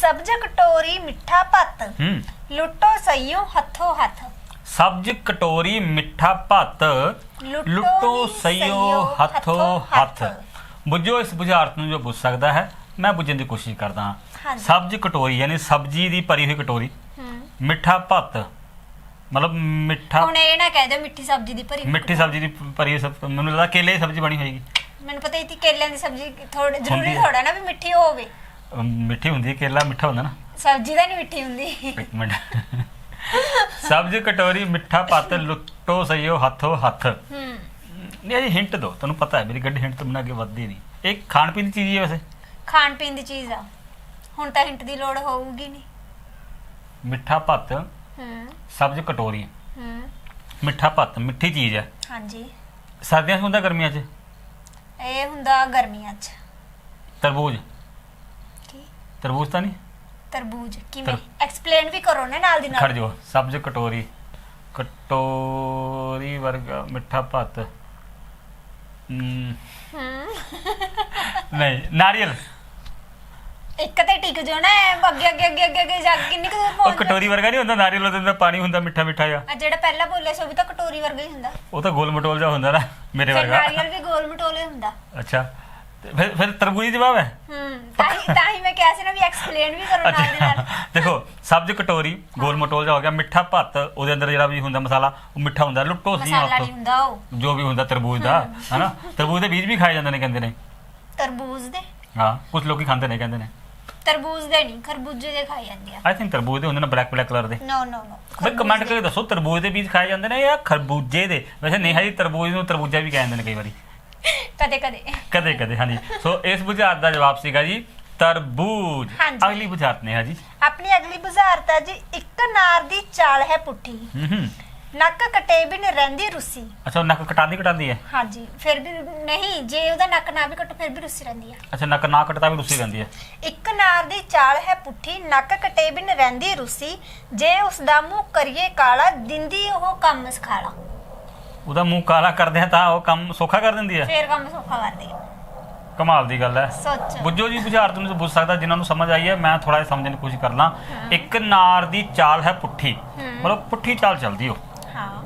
ਸਬਜ਼ ਕਟੋਰੀ ਮਿੱਠਾ ਭੱਤ। ਹੂੰ। ਲੁੱਟੋ ਸਈਓ ਹੱਥੋ ਹੱਥ। ਸਬਜ਼ ਕਟੋਰੀ ਮਿੱਠਾ ਭੱਤ। ਲੁੱਟੋ ਸਈਓ ਹੱਥੋ ਹੱਥੋ। ਬੁੱਝੋ ਇਸ ਬੁਝਾਰਤ ਨੂੰ ਜੋ ਬੁੱਝ ਸਕਦਾ ਹੈ ਮੈਂ ਬੁੱਝਣ ਦੀ ਕੋਸ਼ਿਸ਼ ਕਰਦਾ ਹਾਂ। ਸਬਜ਼ ਕਟੋਰੀ ਯਾਨੀ ਸਬਜ਼ੀ ਦੀ ਭਰੀ ਹੋਈ ਕਟੋਰੀ। ਮਿੱਠਾ ਭੱਤ। ਮਤਲਬ ਮਿੱਠਾ ਹੁਣ ਇਹ ਨਾ ਕਹਿ ਦਿਓ ਮਿੱਠੀ ਸਬਜ਼ੀ ਦੀ ਭਰੀ ਮਿੱਠੀ ਸਬਜ਼ੀ ਦੀ ਭਰੀ ਮੈਨੂੰ ਲੱਗਦਾ ਕੇਲੇ ਦੀ ਸਬਜ਼ੀ ਬਣੀ ਹੋਏਗੀ। ਮੈਨੂੰ ਪਤਾ ਹੀ ਸੀ ਕੇਲਿਆਂ ਦੀ ਸਬਜ਼ੀ ਥੋੜੀ ਜ਼ਰੂਰੀ। ਥੋੜਾ ਨਾ ਵੀ ਮਿੱਠੀ ਹੋਵੇ। ਅਮ, ਮਿੱਠੀ ਹੁੰਦੀ ਹੈ ਕੇਲਾ ਮਿੱਠਾ ਹੁੰਦਾ ਨਾ। ਸਬਜ਼ੀ ਤਾਂ ਨਹੀਂ ਮਿੱਠੀ ਹੁੰਦੀ। ਇੱਕ ਮਿੰਟ। ਸਬਜ਼ ਕਟੋਰੀ ਮਿੱਠਾ ਭੱਤ ਲੁੱਟੋ ਸਈਓ ਹੱਥੋ ਹੱਥ। ਹੂੰ। ਨਹੀਂ ਜੀ ਹਿੰਟ ਦਿਓ ਤੁਹਾਨੂੰ ਪਤਾ ਹੈ ਮੇਰੀ ਗੱਡੀ ਹਿੰਟ ਤੋਂ ਬਿਨਾਂ ਅੱਗੇ ਵੱਧਦੀ ਨਹੀਂ। ਇਹ ਖਾਣ ਪੀਣ ਦੀ ਚੀਜ਼ ਹੀ ਹੈ ਵੈਸੇ। ਖਾਣ ਪੀਣ ਦੀ ਚੀਜ਼ ਆ। ਹੁਣ ਤਾਂ ਹਿੰਟ ਦੀ ਲੋੜ ਹੋਊਗੀ ਨਹੀਂ। ਮਿੱਠਾ ਭੱਤ ਹੂੰ। ਸਬਜ਼ ਕਟੋਰੀ। ਹੂੰ। ਮਿੱਠਾ ਭੱਤ ਮਿੱਠੀ ਚੀਜ਼ ਹੈ। ਹਾਂਜੀ। ਸਰਦੀਆਂ 'ਚ ਹੁੰਦਾ ਗਰਮੀਆਂ 'ਚ? ਇਹ ਹੁੰਦਾ ਗਰਮੀਆਂ 'ਚ। ਤਰਬੂਜ। ਤਰਬੂਜ ਤਾਂ ਨਹੀਂ? ਤਰਬੂਜ ਕਿਵੇਂ? ਐਕਸਪਲੇਨ ਵੀ ਕਰੋ ਨਾ ਨਾਲ ਦੀ ਖੜ ਨਾਲ ਜਾਓ ਸਬਜ਼ ਕਟੋਰੀ। ਕਟੋਰੀ ਵਰਗਾ ਮਿੱਠਾ ਭੱਤ। ਹਮ, ਹੂੰ। ਨਹੀਂ ਨਾਰੀਅਲ। ਇੱਕ ਤੇ ਟਿਕ ਜੋ ਨਾ ਐਂ ਅੱਗੇ ਅੱਗੇ ਅੱਗੇ ਅੱਗੇ ਅੱਗੇ ਜਾ ਕੇ ਕਿੰਨੀ ਕੁ ਦੂਰ ਉਹ ਪਹੁੰਚ ਕਟੋਰੀ ਵਰਗਾ ਨਹੀਂ ਹੁੰਦਾ ਨਾਰੀਅਲ ਉਹਦੇ ਅੰਦਰ ਪਾਣੀ ਹੁੰਦਾ ਮਿੱਠਾ ਮਿੱਠਾ ਜਿਹਾ। ਆ ਜਿਹੜਾ ਪਹਿਲਾਂ ਬੋਲਿਆ ਸੀ ਉਹ ਵੀ ਤਾਂ ਕਟੋਰੀ ਵਰਗਾ ਹੀ ਹੁੰਦਾ। ਉਹ ਤਾਂ ਗੋਲ ਮਟੋਲ ਜਿਹਾ ਹੁੰਦਾ ਨਾ ਮੇਰੇ ਫਿਰ ਵਰਗਾ। ਨਾਰੀਅਲ ਵੀ ਗੋਲ ਮਟੋਲੇ ਹੁੰਦਾ। ਅੱਛਾ। ਫਿਰ ਫਿਰ ਤਰਬੂਜੀ ਜਵਾਬ ਹੈ? ਹੂੰ ਤਾਂ ਹੀ ਤਾਂ ਹੀ ਮੈਂ ਕਿਹਾ ਸੀ ਨਾ ਵੀ ਐਕਸਪਲੇਨ ਵੀ ਕਰੋ ਨਾਲ ਦੀ ਨਾਲ। ਦੇਖੋ ਸਬਜ਼ ਕਟੋਰੀ ਗੋਲ ਮਟੋਲ ਜਿਹਾ ਹੋ ਗਿਆ ਮਿੱਠਾ ਭੱਤ ਉਹਦੇ ਅੰਦਰ ਜਿਹੜਾ ਵੀ ਹੁੰਦਾ ਮਸਾਲਾ ਉਹ ਮਿੱਠਾ ਹੁੰਦਾ ਲੁੱਟੋ ਸੀ ਮਸਾਲਾ ਨਹੀਂ ਹੁੰਦਾ ਉਹ। ਜੋ ਵੀ ਹੁੰਦਾ ਤਰਬੂਜ ਦਾ ਹਨਾ? ਤਰਬੂਜ ਦੇ ਬੀਜ ਵੀ ਖਾਏ ਜਾਂਦੇ ਨੇ ਕਹਿੰਦੇ ਨੇ। ਤਰਬੂਜ ਦੇ? ਹਾਂ ਕੁਝ ਲੋਕੀ ਖਾਂਦੇ ਨੇ ਕਹਿੰਦੇ ਨੇ। ਤਰਬੂਜ ਦੇ ਨਹੀਂ ਖਰਬੂਜੇ ਦੇ ਖਾਈ ਜਾਂਦੇ ਆ। ਆਈ ਥਿੰਕ ਤਰਬੂਜ ਦੇ ਹੁੰਦੇ ਨੇ ਬਲੈਕ ਬਲੈਕ ਕਲਰ ਦੇ। ਨੋ ਨੋ ਨੋ ਬਈ ਕਮੈਂਟ ਕਰਕੇ ਦੱਸੋ ਤਰਬੂਜ ਦੇ ਬੀਜ ਖਾਏ ਜਾਂਦੇ ਨੇ ਜਾਂ ਖਰਬੂਜੇ ਦੇ? ਵੈਸੇ ਨੇਹਾ ਜੀ ਤਰਬੂਜ ਨੂੰ ਤਰਬੂਜਾ ਵੀ ਕਹਿੰਦੇ ਨੇ ਕਈ ਵਾਰੀ। ਕਦੇ ਕਦੇ। ਕਦੇ ਕਦੇ ਹਾਂਜੀ। ਸੋ ਇਸ ਬੁਝਾਰਤ ਦਾ ਜਵਾਬ ਸੀਗਾ ਜੀ ਤਰਬੂਜ। ਹਾਂਜੀ। ਅਗਲੀ ਬੁਝਾਰਤ ਨੇਹਾ ਜੀ ਆਪਣੀ ਅਗਲੀ ਬੁਝਾਰਤ ਹੈ ਜੀ ਇੱਕ ਨਾਰ ਦੀ ਚਾਲ ਹੈ ਪੁੱਠੀ। ਹੂੰ ਹੂੰ। ਨੱਕ ਕਟੇ ਬਿਨ ਰਹਿੰਦੀ ਰੁੱਸੀ। ਅੱਛਾ ਉਹ ਨੱਕ ਕਟਾਦੀ ਕਟਾਦੀ ਹੈ? ਹਾਂਜੀ ਫਿਰ ਵੀ ਨਹੀਂ ਜੇ ਉਹਦਾ ਨੱਕ ਨਾ ਵੀ ਕੱਟੋ ਫਿਰ ਵੀ ਰੁੱਸੀ ਰਹਿੰਦੀ ਆ ਅੱਛਾ ਨੱਕ ਨਾ ਕਟਦਾ ਵੀ ਰੁੱਸੀ ਰਹਿੰਦੀ ਹੈ। ਇੱਕ ਨਾਰ ਦੀ ਚਾਲ ਹੈ ਪੁੱਠੀ ਨੱਕ ਕਟੇ ਬਿਨ ਰਹਿੰਦੀ ਰੁੱਸੀ। ਜੇ ਉਸ ਦਾ ਮੂੰਹ ਕਰੀਏ ਕਾਲਾ ਦਿੰਦੀ ਉਹ ਕੰਮ ਸਖਾਲਾ। ਉਹਦਾ ਮੂੰਹ ਕਾਲਾ ਕਰਦੇ ਆ ਤਾਂ ਉਹ ਕੰਮ ਸੌਖਾ ਕਰ ਦਿੰਦੀ ਹੈ ਫੇਰ ਕੰਮ ਸੌਖਾ ਕਰਦੀ ਆ। ਕਮਾਲ ਦੀ ਗੱਲ ਹੈ ਸੋਚ। ਬੁੱਝੋ ਜੀ ਬੁਝਾਰਤ ਨੂੰ ਤਾਂ ਬੁੱਝ ਸਕਦਾ ਜਿਨ੍ਹਾਂ ਨੂੰ ਸਮਝ ਆਈ ਹੈ ਮੈਂ ਥੋੜਾ ਜਿਹਾ ਸਮਝਣ ਦੀ ਕੋਸ਼ਿਸ਼ ਕਰਨਾ ਇੱਕ ਨਾਰ ਦੀ ਚਾਲ ਹੈ ਪੁੱਠੀ। ਹੂੰ। ਮਤਲਬ ਪੁੱਠੀ ਚਾਲ ਚੱਲਦੀ ਉਹ। ਹਾਂ।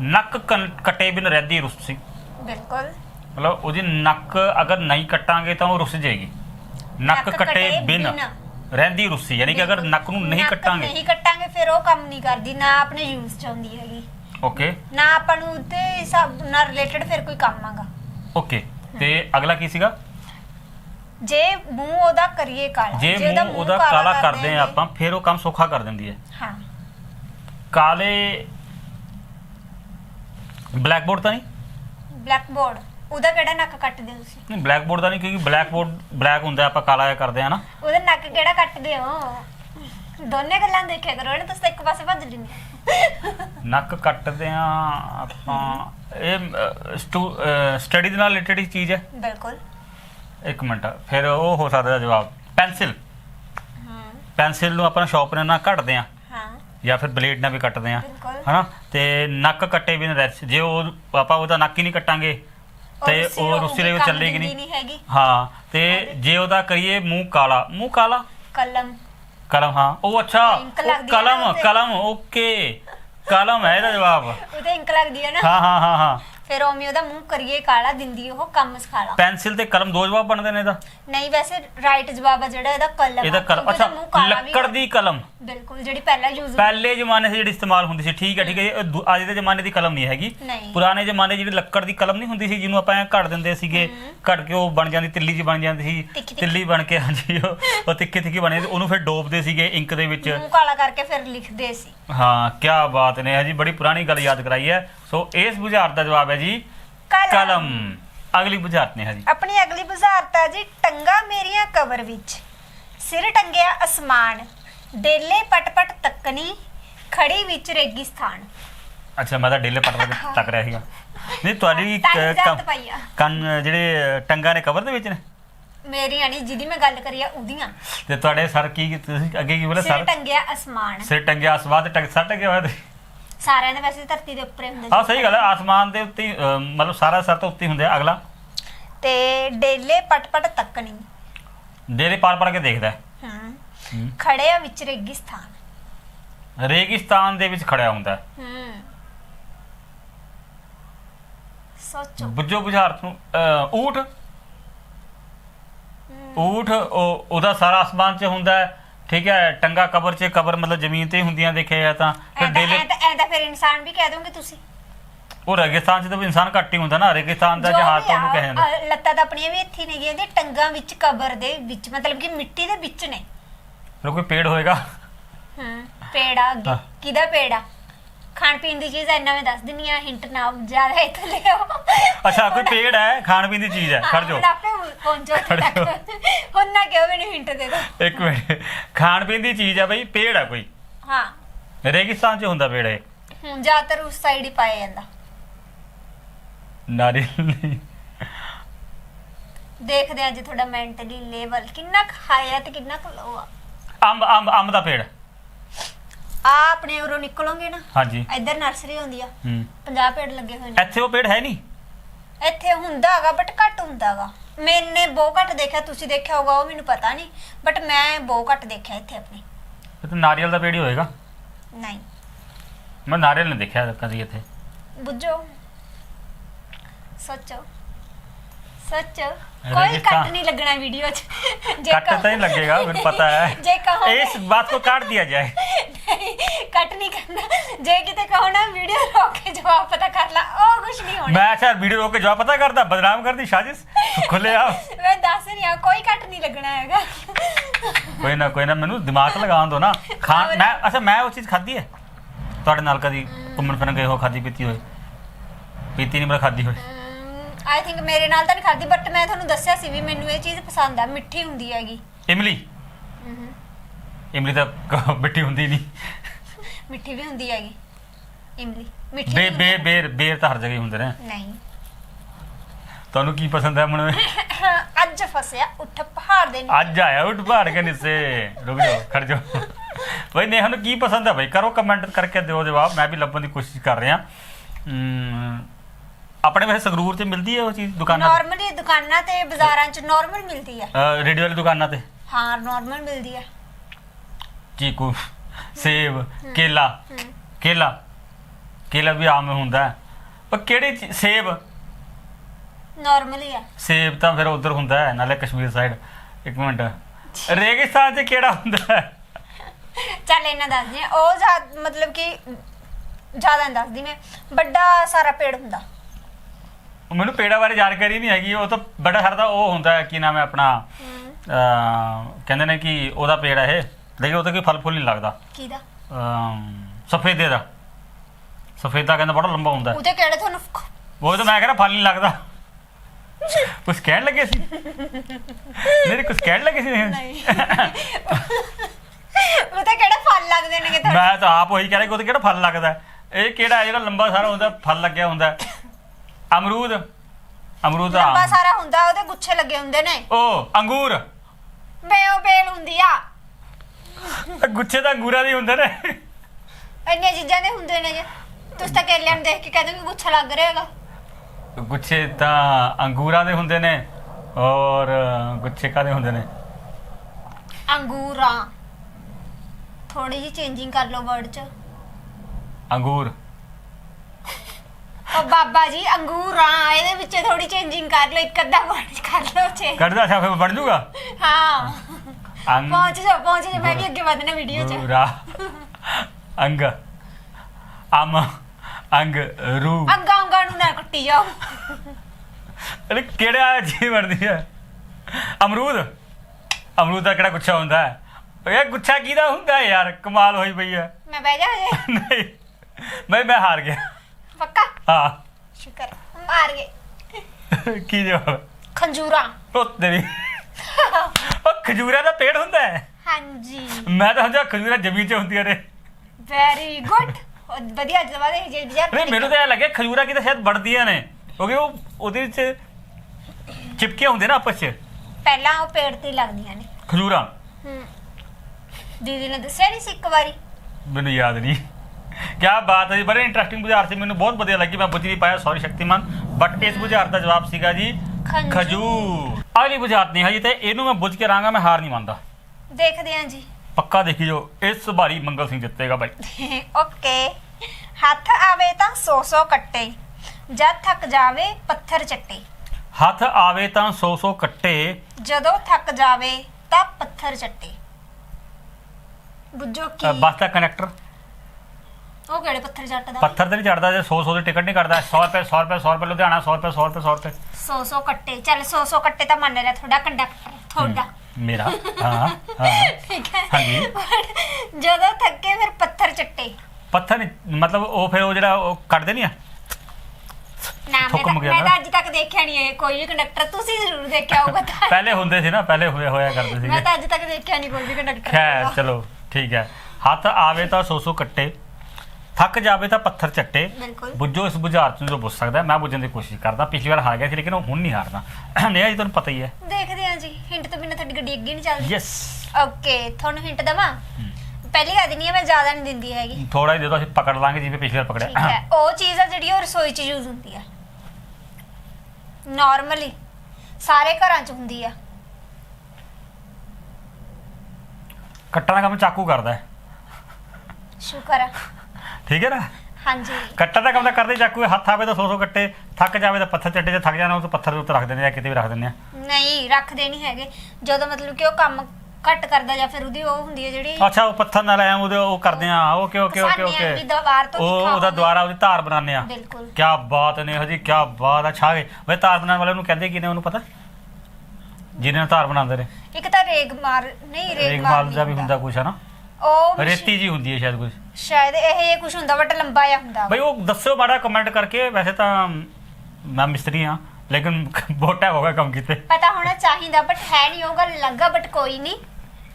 ਨੱਕ ਕੱਟੇ ਬਿਨ ਰਹਿੰਦੀ ਰੁੱਸੀ ਬਿਲਕੁਲ। ਮਤਲਬ ਉਹਦੀ ਨੱਕ ਅਗਰ ਨਹੀਂ ਕੱਟਾਂਗੇ ਤਾਂ ਉਹ ਰੁੱਸ ਜਾਏਗੀ। ਨੱਕ ਕੱਟੇ ਬਿਨ। ਰਹਿੰਦੀ ਰੁੱਸੀ ਯਾਨੀ ਕਿ ਅਗਰ ਨੱਕ ਨੂੰ ਨਹੀਂ ਕੱਟਾਂਗੇ। ਨਹੀਂ ਕੱਟਾਂਗੇ ਫਿਰ ਉਹ ਕੰਮ ਨਹੀਂ ਕਰਦੀ ਨਾ ਆਪਣੇ ਯੂਜ਼ ਚ ਆਉਂਦੀ ਹੈਗੀ। ਓਕੇ ਨਾ ਆਪਾਂ ਨੂੰ ਤੇ ਹਿਸਾਬ ਨਾਲ ਰਿਲੇਟਡ ਫਿਰ ਕੋਈ ਕੰਮ ਆਗਾ। ਓਕੇ ਤੇ ਅਗਲਾ ਕੀ ਸੀਗਾ? ਜੇ ਮੂੰਹ ਉਹਦਾ ਕਰੀਏ ਕਾਲਾ ਜੇ ਉਹਦਾ ਮੂੰਹ ਉਹਦਾ ਕਾਲਾ ਕਰਦੇ ਆ ਆਪਾਂ ਫਿਰ ਉਹ ਕੰਮ ਸੌਖਾ ਕਰ ਦਿੰਦੀ ਹੈ। ਹਾਂ। ਕਾਲੇ ਬਲੈਕ ਬੋਰਡ ਤਾਂ ਨਹੀਂ? ਬਲੈਕ ਬੋਰਡ ਉਹਦਾ ਕਿਹੜਾ ਨੱਕ ਕੱਟਦੇ ਹੋ ਤੁਸੀਂ? ਨਹੀਂ ਬਲੈਕ ਬੋਰਡ ਦਾ ਨਹੀਂ ਕਿਉਂਕਿ ਬਲੈਕ ਬੋਰਡ ਬਲੈਕ ਹੁੰਦਾ ਆਪਾਂ ਕਾਲਾ ਕਰਦੇ ਆ ਨਾ। ਉਹਦਾ ਨੱਕ ਕਿਹੜਾ ਕੱਟਦੇ ਹੋ? ਦੋਨੇ ਗੱਲਾਂ ਦੇਖਿਆ ਕਰੋ ਇਹਨੇ ਤੁਸੀਂ ਇੱਕ ਪਾਸੇ ਭੱਜ ਲੈਂਦੇ ਨੱਕ ਕੱਟਦੇ ਆ ਆਪਾਂ। ਇਹ ਸਟੱਡੀ ਦੇ ਨਾਲ ਰਿਲੇਟਡ ਹੀ ਚੀਜ਼ ਹੈ। ਬਿਲਕੁਲ। ਇੱਕ ਮਿੰਟ ਫਿਰ ਉਹ ਹੋ ਸਕਦਾ ਜਵਾਬ। ਪੈਨਸਿਲ ਹਾਂ। ਪੈਨਸਿਲ ਨੂੰ ਆਪਾਂ ਸ਼ਾਰਪਨਰ ਨਾਲ ਕੱਟਦੇ ਆ। ਹਾਂ। ਜਾਂ ਫਿਰ ਬਲੇਡ ਨਾਲ ਵੀ ਕੱਟਦੇ ਆ। ਹਨਾ? ਤੇ ਨੱਕ ਕੱਟੇ ਬਿਨ ਰੈਸ ਜੇ ਉਹ ਆਪਾਂ ਉਹਦਾ ਨੱਕ ਹੀ ਨਹੀਂ ਕੱਟਾਂਗੇ ਤੇ ਉਹ ਰੁੱਸੀ ਉਹ ਕੰਮ ਚੱਲੇਗੀ ਨਹੀਂ। ਹਾਂ ਤੇ ਜੇ ਉਹਦਾ ਕਰੀਏ ਮੂੰਹ ਕਾਲਾ। ਮੂੰਹ ਕਾਲਾ? ਕਲਮ। ਕਲਮ ਹਾਂ। ਉਹ ਅੱਛਾ। ਇੰਕ ਉਹ ਲੱਗਦੀ ਹੈ ਨਾ ਕਲਮ। ਕਲਮ ਓਕੇ। ਕਲਮ ਹੈ ਇਹਦਾ ਜਵਾਬ। ਉਹਦੇ ਇੰਕ ਲੱਗਦੀ ਹੈ ਨਾ। ਹਾਂ ਹਾਂ ਹਾਂ ਹਾਂ। ਫਿਰ ਉਵੇਂ ਉਹਦਾ ਮੂੰਹ ਕਰੀਏ ਕਾਲਾ ਦਿੰਦੀ ਉਹ ਕੰਮ ਸਿਖਾਲਾ। ਪੈਨਸਿਲ ਤੇ ਕਲਮ ਦੋ ਜਵਾਬ ਬਣਦੇ ਨੇ ਇਹਦਾ? ਨਹੀਂ ਵੈਸੇ ਰਾਈਟ ਜਵਾਬ ਆ ਜਿਹੜਾ ਇਹਦਾ ਕਲਮ ਇਹਦਾ ਕਲਮ। ਅੱਛਾ ਲੱਕੜ ਦੀ ਕਲਮ। ਬਿਲਕੁਲ ਜਿਹੜੀ ਪਹਿਲਾਂ ਯੂਜ਼ ਪਹਿਲੇ ਜ਼ਮਾਨੇ 'ਚ ਜਿਹੜੀ ਇਸਤੇਮਾਲ ਹੁੰਦੀ ਸੀ ਠੀਕ ਹੈ ਠੀਕ ਹੈ ਅੱਜ ਦੇ ਜ਼ਮਾਨੇ ਦੀ ਕਲਮ ਨਹੀਂ ਹੈਗੀ। ਪੁਰਾਣੇ ਜ਼ਮਾਨੇ ਜਿਹੜੀ ਲੱਕੜ ਦੀ ਕਲਮ ਨਹੀਂ ਹੁੰਦੀ ਸੀ ਜਿਹਨੂੰ ਆਪਾਂ ਐ ਘੜ ਦਿੰਦੇ ਸੀਗੇ ਘੜ ਕੇ ਉਹ ਬਣ ਜਾਂਦੀ ਤਿੱਲੀ ਜੀ ਬਣ ਜਾਂਦੀ ਸੀ। ਤਿੱਲੀ ਬਣ ਕੇ ਹਾਂਜੀ ਉਹ ਉਹ ਤਿੱਖੀ ਤਿੱਖੀ ਬਣੇ ਉਹਨੂੰ ਫਿਰ ਡੋਬਦੇ ਸੀਗੇ ਇੰਕ ਦੇ ਵਿੱਚ। ਮੂੰਹ ਕਾਲਾ ਕਰਕੇ ਫਿਰ ਲਿਖਦੇ ਸੀ। ਹਾਂ ਕੀ ਬਾਤ ਨੇ ਹੈ ਜੀ ਬੜੀ ਪੁਰਾਣੀ ਗੱਲ ਯਾਦ ਕਰਾਈ ਹੈ। ਸੋ ਇਸ ਬੁਝਾਰਤ ਦਾ ਜਵਾਬ ਹੈ ਜੀ ਕਲਮ। ਅਗਲੀ ਬੁਝਾਰਤ ਨੇ ਹੈ ਜੀ ਆਪਣੀ ਅਗਲੀ ਬੁਝਾਰਤ ਹੈ ਜੀ ਟੰਗਾ ਮੇਰੀਆਂ ਕਬਰ ਵਿੱਚ। ਸਿਰ ਟੰਗਿਆ ਅਸਮਾਨ ਡੇਲੇ ਪਟਪਟ ਤੱਕਣੀ ਖੜੀ ਵਿੱਚ ਰੇਗਿਸਤਾਨ ਅੱਛਾ ਮੈਂ ਤਾਂ ਡੇਲੇ ਪਟ ਤੱਕ ਰਿਹਾ ਸੀਗਾ। ਨਹੀਂ ਤੁਹਾਡੀ ਕੰਨ ਜਿਹੜੇ ਟੰਗਾ ਨੇ ਕਵਰ ਦੇ ਵਿੱਚ ਨੇ? ਮੇਰੀਆਂ ਨਹੀਂ ਜਿਹਦੀ ਮੈਂ ਗੱਲ ਕਰੀ ਆ ਉਹਦੀਆਂ। ਤੇ ਤੁਹਾਡੇ ਸਰ ਕੀ ਤੁਸੀਂ ਅੱਗੇ ਕੀ ਬੋਲੇ? ਸਿਰ ਸਰ? ਟੰਗਿਆ ਅਸਮਾਨ। ਸਿਰ ਟੰਗਿਆ ਆਸਮਾਨ ਤੇ ਟੰਗ ਸਰ ਟੰਗਿਆ ਹੋਇਆ ਸਾਰਿਆਂ ਦੇ ਵੈਸੇ ਧਰਤੀ ਦੇ ਉੱਪਰ ਹੀ ਹੁੰਦੇ ਹਾਂ ਸਹੀ ਗੱਲ ਹੈ। ਆਸਮਾਨ ਦੇ ਉੱਤੇ ਹੀ, ਅਹ, ਮਤਲਬ ਸਾਰਾ ਸਰ ਤੋਂ ਉੱਤੇ ਹੀ ਹੁੰਦੇ ਆ। ਅਗਲਾ। ਤੇ ਡੇਲੇ ਪਟਪਟ ਤੱਕਣੀ ਡੇਲੇ ਪਾਰ ਪਾਰ ਕੇ ਦੇਖਦਾ ਹੈ। ਹੂੰ। ਹੂੰ। ਖੜੇ ਆ ਵਿੱਚ ਰੇਗਿਸਤਾਨ। ਰੇਗਿਸਤਾਨ ਦੇ ਵਿੱਚ ਖੜਿਆ ਹੁੰਦਾ ਹੈ। ਹੂੰ। ਸੋਚੋ। ਬੁੱਝੋ ਬੁਝਾਰਤ ਨੂੰ ਅਹ, ਊਠ। ਊਠ ਉਹ ਉਹਦਾ ਸਾਰਾ ਅਸਮਾਨ 'ਚ ਹੁੰਦਾ ਹੈ। ਠੀਕ ਹੈ ਟੰਗਾ ਕਬਰ 'ਚ ਕਬਰ ਮਤਲਬ ਜ਼ਮੀਨ ਤੇ ਹੀ ਹੁੰਦੀਆਂ ਦੇਖਿਆ ਜਾਂ ਤਾਂ ਫਿਰ ਡੇਲੇ ਐਂਦਾ ਐਂਦਾ ਫਿਰ ਇਨਸਾਨ ਵੀ ਕਹਿ ਦੋਗੇ ਤੁਸੀਂ। ਉਹ ਰੇਗਿਸਤਾਨ 'ਚ ਤਾਂ ਵੀ ਇਨਸਾਨ ਘੱਟ ਹੀ ਹੁੰਦਾ ਨਾ ਰੇਗਿਸਤਾਨ ਦਾ ਜੋ ਜਹਾਜ਼ ਤਾਂ ਉਹਨੂੰ ਕਹਿੰਦੇ ਨੇ ਲੱਤਾਂ ਤਾਂ ਆਪਣੀਆਂ ਵੀ ਇੱਥੇ ਨੇ ਉਹਦੇ ਟੰਗਾਂ ਵਿੱਚ ਕਬਰ ਦੇ ਵਿੱਚ ਮਤਲਬ ਕਿ ਮਿੱਟੀ ਦੇ ਵਿੱਚ ਨੇ। ਫਿਰ ਕੋਈ ਪੇੜ ਹੋਏਗਾ? ਹੂੰ ਪੇੜਾ ਅੱਗੇ। ਕਿਹਦਾ ਪੇੜਾ? ਖਾਣ ਪੀਣ ਦੀ ਚੀਜ਼ ਇੰਨਾ ਮੈਂ ਦੱਸ ਦਿੰਨੀ ਆ ਹਿੰਟ ਨਾ ਜ਼ਿਆਦਾ ਇੱਥੇ ਲਿਓ ਅੱਛਾ ਕੋਈ ਪੇੜ ਹੈ ਖਾਣ ਪੀਣ ਦੀ ਚੀਜ਼ ਹੈ ਖੜ ਜਾਓ। ਪਹੁੰਚੋ। ਹੁਣ ਨਾ ਕਿਉਂ ਮੈਨੂੰ ਹਿੰਟ ਦੇ ਦੋ ਇੱਕ ਮਿੰਟ। ਖਾਣ ਪੀਣ ਦੀ ਚੀਜ਼ ਹੈ ਬਈ ਪੇੜ ਹੈ ਕੋਈ? ਹਾਂ। ਰੇਗਿਸਤਾਨ 'ਚ ਹੁੰਦਾ ਪੇੜ ਇਹ? ਹੂੰ, ਜ਼ਿਆਦਾਤਰ ਉਸ ਸਾਈਡ ਹੀ ਪਾਇਆ ਜਾਂਦਾ। ਨਾਰੀਅਲ ਨਹੀਂ। ਦੇਖਦੇ ਆ ਜੀ ਤੁਹਾਡਾ ਮੈਂਟਲੀ ਲੈਵਲ ਕਿੰਨਾ ਖਾਇਆ ਤੇ ਕਿੰਨਾ ਕੁ ਲੋ ਆ। ਅੰਬ ਅੰਬ ਅੰਬ ਦਾ ਪੇੜ। ਆ ਆਪਣੇ ਉਰੋਂ ਨਿਕਲੋਗੇ ਨਾ। ਹਾਂਜੀ। ਇੱਧਰ ਨਰਸਰੀ ਹੁੰਦੀ ਆ। ਹੂੰ। 50 ਪੇੜ ਲੱਗੇ ਹੋਏ ਨੇ। ਇੱਥੇ ਉਹ ਪੇੜ ਹੈ ਨਹੀਂ? ਇੱਥੇ ਹੁੰਦਾ ਹੈਗਾ ਬਟ ਘੱਟ ਹੁੰਦਾ ਹੈਗਾ। ਮੈਨੇ ਬਹੁਤ ਘੱਟ ਦੇਖਿਆ ਤੁਸੀਂ ਦੇਖਿਆ ਹੋਗਾ ਉਹ ਮੈਨੂੰ ਪਤਾ ਨਹੀਂ ਬਟ ਮੈਂ ਬਹੁਤ ਘੱਟ ਦੇਖਿਆ ਇੱਥੇ ਆਪਣੇ। ਇਹ ਤਾਂ ਨਾਰੀਅਲ ਦਾ ਪੇੜ ਹੀ ਹੋਏਗਾ। ਨਹੀਂ। ਮੈਂ ਨਾਰੀਅਲ ਨਹੀਂ ਦੇਖਿਆ ਕਦੀ ਇੱਥੇ। ਬੁੱਝੋ। ਸੋਚੋ। ਸੋਚੋ ਕੋਈ ਰੇਗਿਸਤਾਨ। ਕੱਟ ਨਹੀਂ ਲੱਗਣਾ ਵੀਡੀਓ 'ਚ ਜੇ ਕੱਟ ਕਹੋ- ਤਾਂ ਹੀ ਲੱਗੇਗਾ ਮੈਨੂੰ ਪਤਾ ਹੈ ਜੇ ਕਹੋ ਇਸ ਬਾਤ को काट दिया जाए ਕੱਟ ਨਹੀਂ ਕਰਨਾ ਜੇ ਕਿਤੇ ਕਹੋ ਨਾ ਵੀਡੀਓ ਰੋਕ ਕੇ ਜਵਾਬ ਪਤਾ ਕਰ ਲਾ ਉਹ ਕੁਝ ਨਹੀਂ ਹੋਣਾ मैं अच्छा वीडियो रोक के जवाब पता करता बदनाम कर दी साजिश खुले आप ਮੈਂ ਦੱਸ ਰਹੀ ਹਾਂ ਕੋਈ ਕੱਟ ਨਹੀਂ ਲੱਗਣਾ ਹੈਗਾ ਕੋਈ ਨਾ ਕੋਈ ਨਾ ਮੈਨੂੰ ਦਿਮਾਗ ਲਗਾਉਣ ਦੋ ਨਾ ਖਾਣ ਮੈਂ ਅੱਛਾ ਮੈਂ ਉਹ ਚੀਜ਼ ਖਾਧੀ ਹੈ ਤੁਹਾਡੇ ਨਾਲ ਕਦੀ ਘੁੰਮਣ ਫਿਰਨ ਗਏ ਹੋ ਖਾਧੀ ਪੀਤੀ ਹੋਏ ਪੀਤੀ ਨਹੀਂ ਮੈਂ ਖਾਧੀ ਹੋਏ ਆਈ ਥਿੰਕ ਮੇਰੇ ਨਾਲ ਤਾਂ ਨਹੀਂ ਖਾਦੀ ਬਟ ਮੈਂ ਤੁਹਾਨੂੰ ਦੱਸਿਆ ਸੀ ਵੀ ਮੈਨੂੰ ਇਹ ਚੀਜ਼ ਪਸੰਦ ਆ ਮਿੱਠੀ ਹੁੰਦੀ ਹੈਗੀ। ਇਮਲੀ? ਇਮਲੀ ਤਾਂ ਕ- ਮਿੱਠੀ ਹੁੰਦੀ ਨਹੀਂ। ਮਿੱਠੀ ਵੀ ਹੁੰਦੀ ਹੈਗੀ ਇਮਲੀ। ਮਿੱਠੀ ਬੇ ਵੀ ਬੇ ਹੁੰਦੀ ਬੇਰ ਬੇਰ ਤਾਂ ਹਰ ਜਗ੍ਹਾ ਹੀ ਹੁੰਦੇ ਨੇ। ਨਹੀਂ। ਤੁਹਾਨੂੰ ਕੀ ਪਸੰਦ ਹੈ ਮਨ ਅੱਜ ਫਸਿਆ ਉੱਠ ਪਹਾੜ ਦੇ ਨੀਚੇ। ਅੱਜ ਆਇਆ ਉੱਠ ਪਹਾੜ ਕੇ ਨੀਚੇ। ਰੁਕ ਜਾਓ ਖੜ ਜਾਓ। ਬਈ ਨੇਹਾ ਨੂੰ ਕੀ ਪਸੰਦ ਹੈ ਬਈ? ਕਰੋ ਕਮੈਂਟ ਕਰਕੇ ਦਿਓ ਜਵਾਬ ਮੈਂ ਵੀ ਲੱਭਣ ਦੀ ਕੋਸ਼ਿਸ਼ ਕਰ ਰਿਹਾ। ਅਮ, ਆਪਣੇ ਵੈਸੇ ਸੰਗਰੂਰ 'ਚ ਮਿਲਦੀ ਹੈ ਉਹ ਚੀਜ਼ ਦੁਕਾਨਾਂ ਤੇ? ਨਾਰਮਲੀ ਦੁਕਾਨਾਂ ਤੇ ਬਾਜ਼ਾਰਾਂ 'ਚ ਨਾਰਮਲ ਮਿਲਦੀ ਹੈ। ਅ, ਰੇਡੀਓ ਵਾਲੀ ਦੁਕਾਨਾਂ ਤੇ? ਹਾਂ ਨਾਰਮਲ ਮਿਲਦੀ ਹੈ। ਚੀਕੂ ਸੇਬ ਕੇਲਾ। ਕੇਲਾ। ਕੇਲਾ ਵੀ ਆਮ ਹੁੰਦਾ ਹੈ। ਪਰ ਕਿਹੜੀ ਚੀ- ਸੇਬ? ਨਾਰਮਲ ਹੀ ਹੈ। ਸੇਬ ਤਾਂ ਫਿਰ ਉਧਰ ਹੁੰਦਾ ਹੈ ਨਾਲੇ ਕਸ਼ਮੀਰ ਸਾਈਡ ਇੱਕ ਮਿੰਟ। ਰੇਗਿਸਤਾਨ 'ਚ ਕਿਹੜਾ ਹੁੰਦਾ ਹੈ? ਚੱਲ ਇਹਨਾਂ ਦੱਸਦੀ ਹਾਂ। ਉਹ ਜ਼ਿਆ- ਮਤਲਬ ਕਿ ਜ਼ਿਆਦਾ ਨਹੀਂ ਦੱਸਦੀ ਮੈਂ। ਵੱਡਾ ਸਾਰਾ ਪੇੜ ਹੁੰਦਾ। ਮੈਨੂੰ ਪੇੜਾ ਬਾਰੇ ਜਾਣਕਾਰੀ ਨਹੀਂ ਹੈਗੀ ਉਹ ਤਾਂ ਬੜਾ ਤਾਂ ਉਹ ਹੁੰਦਾ ਹੈ ਕੀ ਨਾਮ ਹੈ ਆਪਣਾ ਕਹਿੰਦੇ ਨੇ ਕਿ ਉਹਦਾ ਪੇੜ ਹੈ ਇਹ ਲੇਕਿਨ ਉਹ ਤਾਂ ਕੋਈ ਫਲ ਫੁੱਲ ਨਹੀਂ ਲੱਗਦਾ। ਕਿਹਦਾ? ਅਮ, ਸਫੇਦੇ ਦਾ। ਸਫੇਦਾ ਕਹਿੰਦਾ ਬੜਾ ਲੰਬਾ ਹੁੰਦਾ ਹੈ। ਉਹਦੇ ਕਿਹੜੇ ਤੁਹਾਨੂੰ ਉਹ ਤਾਂ ਮੈਂ ਕਹਿੰਦਾ ਫਲ ਨਹੀਂ ਲੱਗਦਾ। ਕੁਝ ਕਹਿਣ ਲੱਗੇ ਸੀ? ਮੇਰੇ ਕੁਝ ਕਹਿਣ ਲੱਗੇ ਸੀ? ਨਹੀਂ। ਉਹਦੇ ਕਿਹੜੇ ਫਲ ਲੱਗਦੇ ਨੇਗੇ ਤੁਹਾਨੂੰ ਮੈਂ ਤਾਂ ਆਪ ਉਹੀ ਕਹਿ ਰਿਹਾ ਕਿ ਉਹ ਤਾਂ ਕਿਹੜਾ ਫਲ ਲੱਗਦਾ ਹੈ? ਇਹ ਕਿਹੜਾ ਹੈ ਜਿਹੜਾ ਲੰਬਾ ਸਾਰਾ ਹੁੰਦਾ ਫਲ ਲੱਗਿਆ ਹੁੰਦਾ ਹੈ? ਅਮਰੂਦ ਅਮਰੂਦ ਦਾ ਲੰਬਾ। ਸਾਰਾ ਹੁੰਦਾ ਉਹਦੇ ਗੁੱਛੇ ਲੱਗੇ ਹੁੰਦੇ ਨੇ। ਉਹ ਅੰਗੂਰ। ਬੇਓ ਬੇਲ ਹੁੰਦੀ ਆ। ਗੁੱਛੇ ਤਾਂ ਅੰਗੂਰਾਂ ਦੇ ਹੀ ਹੁੰਦੇ ਨੇ। ਇੰਨੀਆਂ ਚੀਜ਼ਾਂ ਦੇ ਹੁੰਦੇ ਨੇ ਜੇ। ਤੁਸੀਂ ਤਾਂ ਕੇਲਿਆਂ ਨੂੰ ਦੇਖ ਕੇ ਕਹਿੰਦੇ ਕਿ ਗੁੱਛਾ ਲੱਗ ਰਿਹਾ ਹੈਗਾ। ਗੁੱਛੇ ਤਾਂ ਅੰਗੂਰਾਂ ਦੇ ਹੁੰਦੇ ਨੇ ਔਰ ਗੁੱਛੇ ਕਾਦੇ ਹੁੰਦੇ ਨੇ? ਅੰਗੂਰਾਂ। ਥੋੜੀ ਜਿਹੀ ਚੇਂਜਿੰਗ ਕਰ ਲਓ ਵਰਡ 'ਚ। ਅੰਗੂਰ। ਉਹ ਬਾਬਾ ਜੀ ਅੰਗੂਰਾਂ ਇਹਦੇ ਵਿੱਚ ਥੋੜੀ ਚੇਂਜਿੰਗ ਕਰ ਲਓ ਇੱਕ ਅੱਧਾ ਵਰਡ ਕਰ ਲਓ ਚੇ ਕੱਢਦਾ ਫਿਰ ਬਣ ਜੂਗਾ ਹਾਂ। ਪਹੁੰਚ ਜਾ ਪਹੁੰਚ ਜਾ ਮੈਂ ਵੀ ਅੱਗੇ ਵਧਣਾ ਵੀਡੀਓ 'ਚ। ਅੰਗੂਰਾ ਅੰਗ। ਅਮ। ਅੰਗ ਰੂ। ਅੰਗਾਂ ਅੰਗਾਂ ਨੂੰ ਨਾ ਕੱਟੀ ਜਾਓ। ਅਰੇ ਕਿਹੜਾ ਜੀ ਬਣਦੀ ਹੈ? ਅਮਰੂਦ? ਅਮਰੂਦ ਦਾ ਕਿਹੜਾ ਗੁੱਛਾ ਹੁੰਦਾ ਹੈ? ਇਹ ਗੁੱਛਾ ਕਿਹਦਾ ਹੁੰਦਾ ਹੈ ਯਾਰ? ਕਮਾਲ ਹੋਈ ਪਈ ਹੈ। ਮੈਂ ਬਹਿ ਜਾ ਹਜੇ। ਨਹੀਂ। ਮੈਂ ਮੈਂ ਹਾਰ ਗਿਆ। ਪੱਕਾ ਹਾਂ ਸ਼ੁਕਰ ਮਾਰ ਗਏ ਕੀ ਜਵਾਬ ਖੰਜੂਰਾ ਉਹ ਤੇਰੀ ਉਹ ਖਜੂਰਾ ਦਾ ਪੇੜ ਹੁੰਦਾ ਹੈ ਹਾਂਜੀ ਮੈਂ ਤਾਂ ਸਮਝਿਆ ਖਜੂਰਾ ਜ਼ਮੀਨ 'ਚ ਹੁੰਦੀਆਂ ਨੇ ਵੈਰੀ ਗੁੱਡ ਵਧੀਆ ਜਵਾਬ ਦੇ ਜੇ ਯਾਰ ਨਹੀਂ ਮੈਨੂੰ ਤਾਂ ਇਹ ਲੱਗਿਆ ਖਜੂਰਾ ਕਿਤੇ ਸ਼ਾਇਦ ਵੱਢਦੀਆਂ ਨੇ ਕਿਉਂਕਿ ਉਹ ਉਹਦੇ ਵਿੱਚ ਚਿਪਕੇ ਹੁੰਦੇ ਨਾ ਆਪਸ 'ਚ ਪਹਿਲਾਂ ਉਹ ਪੇੜ ਤੇ ਹੀ ਲੱਗਦੀਆਂ ਨੇ ਖਜੂਰਾ ਹੂੰ ਦੀਦੀ ਨੇ ਦੱਸਿਆ ਨਹੀਂ ਸੀ ਇੱਕ ਵਾਰੀ ਮੈਨੂੰ ਯਾਦ ਨਹੀਂ ਕੀ ਬਾਤ ਹੈ ਜੀ ਬੜੇ ਇੰਟਰਸਟਿੰਗ ਬੁਝਾਰ ਸੀ ਮੈਨੂੰ ਬਹੁਤ ਵਧੀਆ ਲੱਗੀ ਮੈਂ ਬੁੱਝ ਨਹੀਂ ਪਾਇਆ ਸੌਰੀ ਸ਼ਕਤੀਮਾਨ। ਬਟ ਇਸ ਬੁਝਾਰ ਦਾ ਜਵਾਬ ਸੀਗਾ ਜੀ ਖੰਜੂਰ। ਖਜੂਰ ਅਗਲੀ ਬੁਝਾਰਤ ਨਹੀਂ ਹੈ ਜੀ ਤੇ ਇਹਨੂੰ ਮੈਂ ਬੁੱਝ ਕੇ ਰਾਂਗਾ ਮੈਂ ਹਾਰ ਨਹੀਂ ਮੰਨਦਾ। ਦੇਖਦੇ ਆਂ ਜੀ। ਪੱਕਾ ਦੇਖੀ ਜੋ ਇਸ ਵਾਰੀ ਮੰਗਲ ਸਿੰਘ ਜਿੱਤੇਗਾ ਬਾਈ। ਓਕੇ। ਹੱਥ ਆਵੇ ਤਾਂ ਸੌ ਸੌ ਕੱਟੇ ਜਦ ਥੱਕ ਜਾਵੇ ਪੱਥਰ ਚੱਟੇ। ਹੱਥ ਆਵੇ ਤਾਂ 100 100 ਕੱਟੇ। ਜਦੋਂ ਥੱਕ ਜਾਵੇ ਤਾਂ ਪੱਥਰ ਚੱਟੇ। ਬੁੱਝੋ ਕੀ? ਬੱਸ ਦਾ ਕੰਡਕਟਰ ਉਹ ਕਿਹੜੇ ਪੱਥਰ ਚੱਟਦਾ? ਪੱਥਰ ਤੇ ਨਹੀਂ ਚੜਦਾ ਜੇ 100 100 ਦੀ ਟਿਕਟ ਨਹੀਂ ਕਰਦਾ 100 ਰੁਪਏ 100 ਰੁਪਏ 100 ਰੁਪਏ ਲੁਧਿਆਣਾ 100 ਰੁਪਏ 100 ਰੁਪਏ 100 ਰੁਪਏ। ਸੌ ਸੌ ਕੱਟੇ। ਚੱਲ ਸੌ ਸੌ ਕੱਟੇ ਤਾਂ ਮੰਨ ਲਿਆ ਤੁਹਾਡਾ ਕੰਡਕਟਰ ਤੁਹਾਡਾ। ਮੇਰਾ ਹਾਂ ਹਾਂ। ਠੀਕ ਹੈ। ਹਾਂਜੀ। ਪਰ ਜਦੋਂ ਥੱਕੇ ਫਿਰ ਪੱਥਰ ਚੱਟੇ। ਪੱਥਰ ਨਹੀਂ ਮਤਲਬ ਉਹ ਫਿਰ ਉਹ ਜਿਹੜਾ ਉਹ ਕੱਢਦੇ ਨਹੀਂ ਆ? ਨਾ ਮੈਂ ਹੁਕਮ ਤਾਂ ਗਿਆ ਮੈਂ ਨਾ। ਤਾਂ ਅੱਜ ਤੱਕ ਦੇਖਿਆ ਨਹੀਂ ਇਹ ਕੋਈ ਵੀ ਕੰਡਕਟਰ ਤੁਸੀਂ ਜ਼ਰੂਰ ਦੇਖਿਆ ਹੋਊਗਾ ਤਾਂ। ਪਹਿਲੇ ਹੁੰਦੇ ਸੀ ਨਾ ਪਹਿਲੇ ਹੋਇਆ ਹੋਇਆ ਕਰਦੇ ਮੈਂ ਸੀਗੇ। ਤਾਂ ਅੱਜ ਤੱਕ ਦੇਖਿਆ ਨਹੀਂ ਕੋਈ ਵੀ ਕੰਡਕਟਰ ਖੈਰ ਚਲੋ ਠੀਕ ਹੈ। ਹੱਥ ਆਵੇ ਤਾਂ 100 100 ਕੱਟੇ। ਥੱਕ ਜਾਵੇ ਤਾਂ ਪੱਥਰ ਚੱਟੇ। ਬਿਲਕੁਲ। ਬੁੱਝੋ ਇਸ ਬੁਝਾਰਤ ਨੂੰ ਜੋ ਬੁੱਝ ਸਕਦਾ ਹੈ, ਮੈਂ ਬੁੱਝਣ ਦੀ ਕੋਸ਼ਿਸ਼ ਕਰਦਾ। ਪਿਛਲੀ ਵਾਰ ਹਾਰ ਗਿਆ ਸੀ ਲੇਕਿਨ ਉਹ ਹੁਣ ਨਹੀਂ ਹਾਰਦਾ ਨਹੀਂ ਜੀ ਤੁਹਾਨੂੰ ਪਤਾ ਹੀ ਹੈ। ਦੇਖਦੇ ਹਾਂ ਜੀ। ਹਿੰਟ ਤੋਂ ਬਿਨਾਂ ਤੁਹਾਡੀ ਗੱਡੀ ਅੱਗੇ ਨਹੀਂ ਚੱਲਦੀ। ਯੈਸ ਓਕੇ ਤੁਹਾਨੂੰ ਹਿੰਟ ਦਵਾਂ? ਪਹਿਲੀ ਗੱਲ ਨਹੀਂ ਹੈ ਮੈਂ ਜ਼ਿਆਦਾ ਨਹੀਂ ਦਿੰਦੀ ਹੈਗੀ। ਥੋੜਾ ਹੀ ਦੇ ਦੋ ਅਸੀਂ ਪਕੜ ਲਾਂਗੇ ਜਿਵੇਂ ਪਿਛਲੀ ਵਾਰ ਠੀਕ ਪਕੜਿਆ ਹੈ। ਉਹ ਚੀਜ਼ ਆ ਜਿਹੜੀ ਉਹ ਰਸੋਈ 'ਚ ਯੂਜ਼ ਹੁੰਦੀ ਆ। ਨਾਰਮਲੀ ਸਾਰੇ ਘਰਾਂ 'ਚ ਹੁੰਦੀ ਆ। ਕੱਟਣ ਦਾ ਕੰਮ ਚਾਕੂ ਕਰਦਾ ਹੈ। ਸ਼ੁਕਰ ਆ। ਠੀਕ ਹੈ ਨਾ? ਹਾਂਜੀ। ਕੱਟਣ ਦਾ ਕੰਮ ਤਾਂ ਕਰਦੇ ਚਾਕੂ ਹੱਥ ਆਵੇ ਤਾਂ 100 100 ਕੱਟੇ ਥੱਕ ਜਾਵੇ ਤਾਂ ਪੱਥਰ ਚੱਟੇ ਜੇ ਥੱਕ ਜਾਣਾ ਤਾਂ ਪੱਥਰ ਦੇ ਉੱਤੇ ਰੱਖ ਦਿੰਦੇ ਆ ਕਿਤੇ ਵੀ ਰੱਖ ਦਿੰਦੇ ਆ। ਨਹੀਂ ਰੱਖਦੇ ਨਹੀਂ ਹੈਗੇ। ਜਦੋਂ ਮਤਲਬ ਕਿ ਉਹ ਕੰਮ ਘੱਟ ਕਰਦਾ ਜਾਂ ਫਿਰ ਉਹਦੀ ਉਹ ਹੁੰਦੀ ਹੈ ਜਿਹੜੀ ਅੱਛਾ ਉਹ ਪੱਥਰ ਨਾਲ ਆਇਆ ਉਹਦੇ ਉਹ ਕਰਦੇ ਆ ਓਕੇ ਓਕੇ ਓਕੇ ਆ ਵੀ ਓਕੇ ਦੀਵਾਰ ਤੋਂ ਉਹ ਉਹਦਾ। ਦੁਆਰਾ ਉਹਦੀ ਧਾਰ ਬਣਾਉਂਦੇ ਆ। ਬਿਲਕੁਲ। ਕੀ ਬਾਤ ਨੇ ਹਜੀ ਕੀ ਬਾਤ ਆ ਛਾ ਗਏ। ਵੇ ਧਾਰ ਬਣਾਉਣ ਵਾਲੇ ਨੂੰ ਕਹਿੰਦੇ ਕੀ ਨੇ ਉਹਨੂੰ ਪਤਾ? ਜਿਹਨਾਂ ਧਾਰ ਬਣਾਉਂਦੇ ਨੇ। ਇੱਕ ਤਾਂ ਰੇਗ ਮਾਰ ਨਹੀਂ ਰੇਗ ਮਾਰ ਦਾ ਵੀ ਹੁੰਦਾ। ਕੁਛ ਹੈ ਨਾ? ਉਹ ਰੇਤੀ ਜੀ ਹੁੰਦੀ ਹੈ ਸ਼ਾਇਦ ਕੁਛ। ਸ਼ਾਇਦ ਇਹ ਇਹ ਕੁਝ ਹੁੰਦਾ ਬਟ ਲੰਬਾ ਜਿਹਾ ਹੁੰਦਾ। ਬਈ ਉਹ ਦੱਸਿਓ ਮਾੜਾ ਕਮੈਂਟ ਕਰਕੇ ਵੈਸੇ ਤਾਂ ਮੈਂ ਮਿਸਤਰੀ ਹਾਂ ਲੇਕਿਨ ਬਹੁਤ ਟਾਈਮ ਹੋ ਗਿਆ ਕੰਮ ਕੀਤੇ। ਪਤਾ ਹੋਣਾ ਚਾਹੀਦਾ ਬਟ ਹੈ ਨਹੀਂ ਉਹ ਗੱਲ ਲੱਗਾ ਬਟ ਕੋਈ ਨਹੀਂ।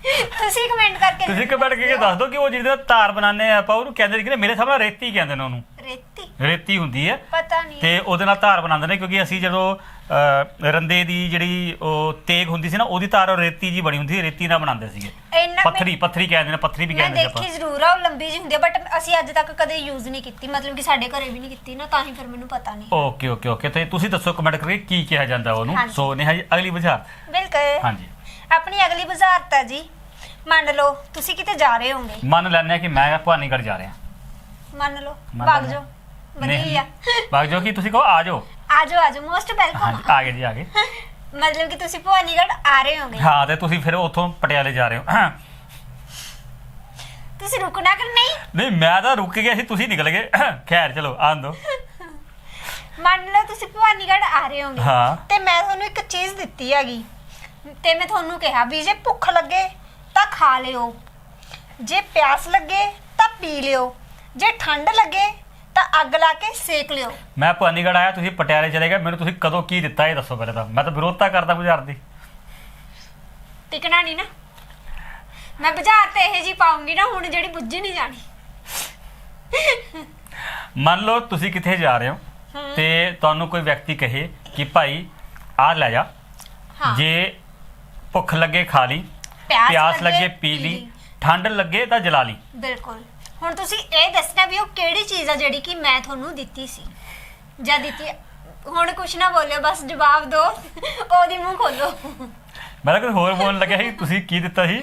ਤੁਸੀਂ ਕਮੈਂਟ ਕਰਕੇ ਤੁਸੀਂ ਕਮੈਂਟ ਕਰਕੇ ਦੱਸ ਦਿਓ ਕਿ ਉਹ ਜਿਹਦੇ ਧਾਰ ਬਣਾਉਂਦੇ ਆ ਆਪਾਂ ਉਹਨੂੰ ਕਹਿੰਦੇ ਕਿ ਮੇਰੇ ਸਾਹਮਣੇ ਰੇਤੀ ਕਹਿੰਦੇ ਨੇ ਉਹਨੂੰ। ਰੇਤੀ? ਰੇਤੀ ਹੁੰਦੀ ਹੈ। ਪਤਾ ਨਹੀਂ। ਤੇ ਉਹਦੇ ਨਾਲ ਧਾਰ ਬਣਾਉਂਦੇ ਨੇ ਕਿਉਂਕਿ ਅਸੀਂ ਜਦੋਂ ਅਹ, ਰੰਦੇ ਦੀ ਜਿਹੜੀ ਉਹ ਤੇਗ ਹੁੰਦੀ ਸੀ ਨਾ ਉਹਦੀ ਉਹ ਰੇਤੀ ਜੀ ਬਣੀ ਹੁੰਦੀ ਸੀ ਰੇਤੀ ਨਾਲ ਬਣਾਉਂਦੇ ਸੀਗੇ। ਇੰਨਾ ਪੱਥਰੀ ਪੱਥਰੀ ਕਹਿੰਦੇ ਨੇ ਪੱਥਰੀ ਵੀ ਮੈਂ ਕਹਿੰਦੇ ਨੇ ਆਪਾਂ। ਦੇਖੀ ਜ਼ਰੂਰ ਆ ਉਹ ਲੰਬੀ ਜਿਹੀ ਹੁੰਦੀ ਆ ਬਟ ਅਸੀਂ ਅੱਜ ਤੱਕ ਕਦੇ ਯੂਜ਼ ਨਹੀਂ ਕੀਤੀ ਮਤਲਬ ਕਿ ਸਾਡੇ ਘਰੇ ਵੀ ਨਹੀਂ ਕੀਤੀ ਨਾ ਤਾਂ ਹੀ ਫਿਰ ਮੈਨੂੰ ਪਤਾ ਨਹੀਂ। ਓਕੇ ਓਕੇ ਓਕੇ ਤੇ ਤੁਸੀਂ ਦੱਸੋ ਕਮੈਂਟ ਕਰਕੇ ਕੀ ਕਿਹਾ ਜਾਂਦਾ ਉਹਨੂੰ। ਹਾਂਜੀ। ਸੋ ਨੇਹਾ ਜੀ ਅਗਲੀ ਬੁਝਾਰ ਬਿਲਕੁਲ। ਹਾਂਜੀ। ਆਪਣੀ ਅਗਲੀ ਬੁਝਾਰਤ ਹੈ ਜੀ। ਮੰਨ ਲਓ ਤੁਸੀਂ ਕਿਤੇ ਜਾ ਰਹੇ ਹੋਗੇ ਮੰਨ ਆ ਕਿ ਮੈਂ ਭਵਾਨੀਗੜ੍ਹ ਜਾ ਰਿਹਾ। ਮੰਨ ਲਓ ਮੰਨ ਭਾਗ ਲੈਂਦੇ ਜਾਓ। ਵਧੀਆ ਬਾਗ ਜੋ ਕਿ ਤੁਸੀਂ ਕਹੋ ਆ ਜਾਓ। ਆਜੋ ਆਜੋ ਮੋਸਟ ਵੈਲਕਮ ਆ ਗਏ ਜੀ ਆ ਗਏ। ਮਤਲਬ ਕਿ ਤੁਸੀਂ ਭਵਾਨੀਗੜ੍ਹ ਆ ਰਹੇ ਹੋਗੇ ਹਾਂ ਤੇ ਤੁਸੀਂ ਫਿਰ ਉੱਥੋਂ ਪਟਿਆਲੇ ਜਾ ਰਹੇ ਹੋ। ਤੁਸੀਂ ਰੁਕਣਾ ਕਿ ਨਹੀਂ? ਨਹੀਂ ਮੈਂ ਤਾਂ ਰੁਕ ਗਿਆ ਸੀ ਤੁਸੀਂ ਨਿਕਲ ਗਏ। ਖੈਰ ਚਲੋ ਆਨ ਦੋ ਮੰਨ ਲਓ ਤੁਸੀਂ ਭਵਾਨੀਗੜ੍ਹ ਆ ਰਹੇ ਹੋਗੇ ਹਾਂ। ਤੇ ਮੈਂ ਤੁਹਾਨੂੰ ਇੱਕ ਚੀਜ਼ ਦਿੱਤੀ ਹੈਗੀ। ਤੇ ਮੈਂ ਤੁਹਾਨੂੰ ਕਿਹਾ ਵੀ ਜੇ ਭੁੱਖ ਲੱਗੇ ਤਾਂ ਖਾ ਲਿਓ। ਜੇ ਪਿਆਸ ਲੱਗੇ ਤਾਂ ਪੀ ਲਿਓ। ਜੇ ਠੰਡ ਲੱਗੇ ਤਾਂ ਅੱਗ ਲਾ ਕੇ ਸੇਕ ਲਿਓ। ਮੈਂ ਭਵਾਨੀਗੜ੍ਹ ਆਇਆ ਤੁਸੀਂ ਪਟਿਆਲੇ ਚਲੇ ਗਏ ਮੈਨੂੰ ਤੁਸੀਂ ਕਦੋਂ ਕੀ ਦਿੱਤਾ ਇਹ ਦੱਸੋ ਪਹਿਲੇ ਤਾਂ ਮੈਂ ਤਾਂ ਵਿਰੋਧਤਾ ਕਰਦਾ ਬੁਝਾਰ ਦੀ। ਟਿਕਣਾ ਨਹੀਂ ਨਾ। ਮੈਂ ਬਾਜ਼ਾਰ ਤੇ ਇਹ ਜੀ ਪਾਉਂਗੀ ਨਾ ਹੁਣ ਜਿਹੜੀ ਬੁੱਝੀ ਨਹੀਂ ਜਾਣੀ। ਮੰਨ ਲਓ ਤੁਸੀਂ ਕਿੱਥੇ ਜਾ ਰਹੇ ਹੋ। ਤੇ ਤੁਹਾਨੂੰ ਕੋਈ ਵਿਅਕਤੀ ਕਹੇ ਕਿ ਭਾਈ ਆਹ ਲੈ ਜਾ। ਹਾਂ। ਜੇ ਭੁੱਖ ਲੱਗੇ ਖਾ ਲਈ ਪਿਆਸ ਲੱਗੇ ਪੀ ਲਈ ਠੰਡ ਲੱਗੇ ਤਾਂ ਜਲਾ ਲਈ। ਬਿਲਕੁਲ। ਹੁਣ ਤੁਸੀਂ ਇਹ ਦੱਸਣਾ ਵੀ ਉਹ ਕਿਹੜੀ ਚੀਜ਼ ਆ ਜਿਹੜੀ ਕਿ ਮੈਂ ਤੁਹਾਨੂੰ ਦਿੱਤੀ ਸੀ? ਜਾਂ ਦਿੱਤੀ ਹੁਣ ਕੁਛ ਨਾ ਬੋਲਿਓ ਬਸ ਜਵਾਬ ਦਿਓ। ਉਹਦੀ ਮੂੰਹ ਖੋਲੋ। ਮੈਂ ਤਾਂ ਕੁਝ ਹੋਰ ਬੋਲਣ ਲੱਗਿਆ ਸੀ ਤੁਸੀਂ ਕੀ ਦਿੱਤਾ ਸੀ?